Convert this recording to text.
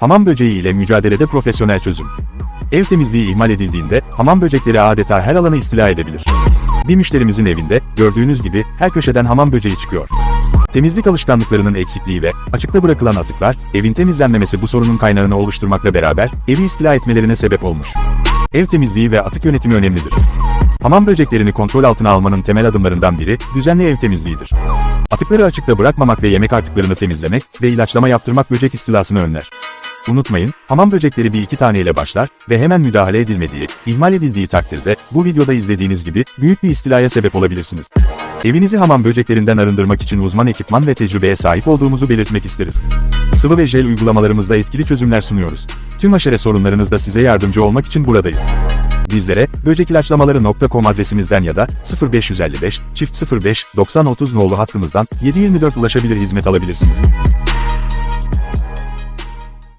hamam böceği ile mücadelede profesyonel çözüm. Ev temizliği ihmal edildiğinde, hamam böcekleri adeta her alanı istila edebilir. Bir müşterimizin evinde, gördüğünüz gibi, her köşeden hamam böceği çıkıyor. Temizlik alışkanlıklarının eksikliği ve açıkta bırakılan atıklar, evin temizlenmemesi bu sorunun kaynağını oluşturmakla beraber, evi istila etmelerine sebep olmuş. Ev temizliği ve atık yönetimi önemlidir. Hamam böceklerini kontrol altına almanın temel adımlarından biri, düzenli ev temizliğidir. Atıkları açıkta bırakmamak ve yemek artıklarını temizlemek ve ilaçlama yaptırmak böcek istilasını önler. Unutmayın, hamam böcekleri bir iki taneyle başlar ve hemen müdahale edilmediği, ihmal edildiği takdirde, bu videoda izlediğiniz gibi, büyük bir istilaya sebep olabilirsiniz. Evinizi hamam böceklerinden arındırmak için uzman ekipman ve tecrübeye sahip olduğumuzu belirtmek isteriz. Sıvı ve jel uygulamalarımızda etkili çözümler sunuyoruz. Tüm aşere sorunlarınızda size yardımcı olmak için buradayız. Bizlere böcekilaçlamaları.com adresimizden ya da 0555 çift 05 90 30 nolu hattımızdan 724 ulaşabilir hizmet alabilirsiniz.